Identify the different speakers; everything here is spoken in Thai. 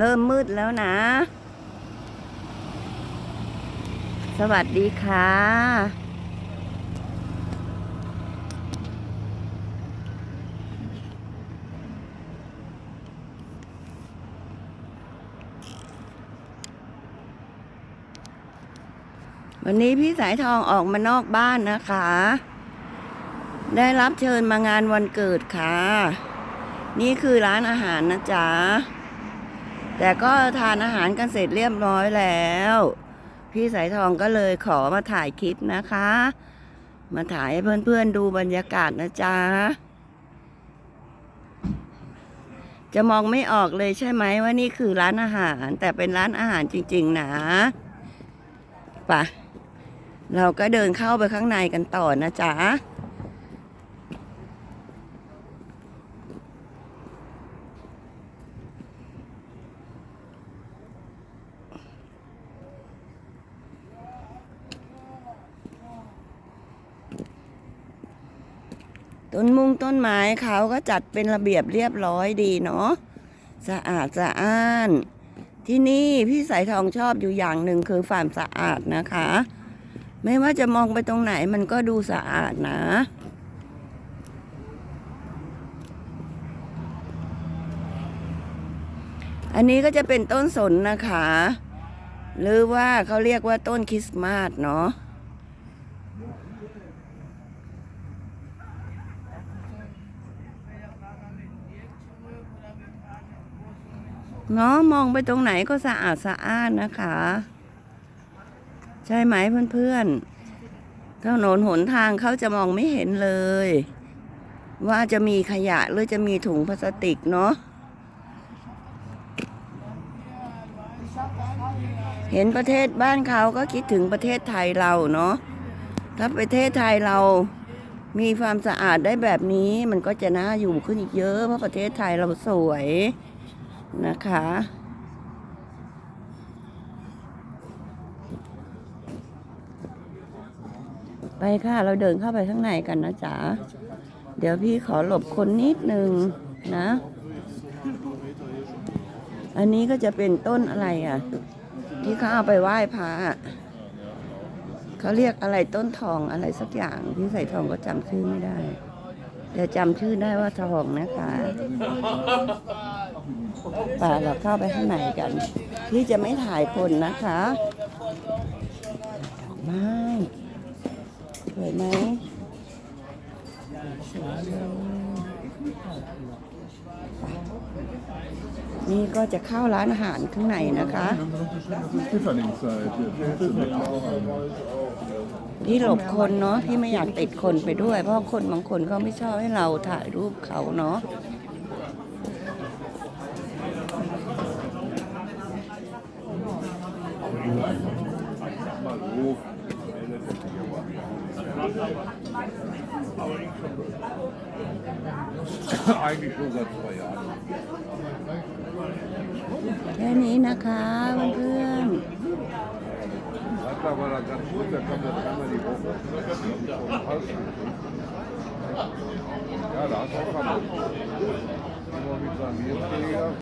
Speaker 1: เริ่มมืดแล้วนะ สวัสดีค่ะ วันนี้พี่สายทองออกมานอกบ้านนะคะ ได้รับเชิญมางานวันเกิดค่ะ นี่คือร้านอาหารนะจ๊ะ แต่ก็ทานอาหารกันเสร็จเรียบร้อยแล้ว พี่สายทองก็เลยขอมาถ่ายคลิปนะคะ มาถ่ายให้เพื่อนๆดูบรรยากาศนะจ๊ะ จะมองไม่ออกเลยใช่ไหมว่านี่คือร้านอาหาร แต่เป็นร้านอาหารจริง ๆ นะปะเราก็เดินเข้าไปข้างในกันต่อนะจ๊ะ ต้นมุงต้นไม้เขาก็จัดเป็นระเบียบเรียบร้อยดีเนาะสะอาดสะอ้าน ที่นี่พี่สายทองชอบอยู่อย่างหนึ่งคือความสะอาดนะคะ ไม่ว่าจะมองไปตรงไหนมันก็ดูสะอาดนะอันนี้ก็จะเป็นต้นสนนะคะ หรือว่าเขาเรียกว่าต้นคริสต์มาสเนาะ เนาะมองไปตรงไหนก็สะอาดสะอ้านนะคะ ใช่ไหมเพื่อนๆถนนหนทางเขาจะมองไม่เห็นเลย ว่าจะมีขยะหรือจะมีถุงพลาสติกเนาะเห็นประเทศบ้านเขาก็คิดถึงประเทศไทยเราเนาะถ้าประเทศไทยเรามีความสะอาดได้แบบนี้มันก็จะน่าอยู่ขึ้นอีกเยอะ เพราะประเทศไทยเราสวย นะคะ ไปค่ะ เราเดินเข้าไปข้างในกันนะจ๊ะ เดี๋ยวพี่ขอหลบคนนิดนึงนะ อันนี้ก็จะเป็นต้นอะไรอะ ที่เขาเอาไปไหว้พระเขาเรียกอะไรต้นทองอะไรสักอย่าง พี่ใส่ทองก็จำชื่อไม่ได้แต่จำชื่อได้ว่าทองนะคะ ป่าเราเข้าไปข้างในกันพี่จะไม่ถ่ายคนนะคะดอกไม่สวยไหมสวยนี่ก็จะเข้าร้านอาหารข้างในนะคะ
Speaker 2: Pfifferlingsseite. Pilze mit Lauchern.
Speaker 1: พี่หลบคนเนาะพี่ไม่อยากติดคนไปด้วย เพราะคนบางคนเขาไม่ชอบให้เราถ่ายรูปเขาเนาะ
Speaker 2: Eigentlich schon seit zwei Jahren.
Speaker 1: แค่นี้นะคะเพื่อน
Speaker 2: Freitag war er ganz gut, da kommt er dreimal die Woche. Vom Hals- Ja, da hast du auch Hamburg. Immer mit seinem Bierträger.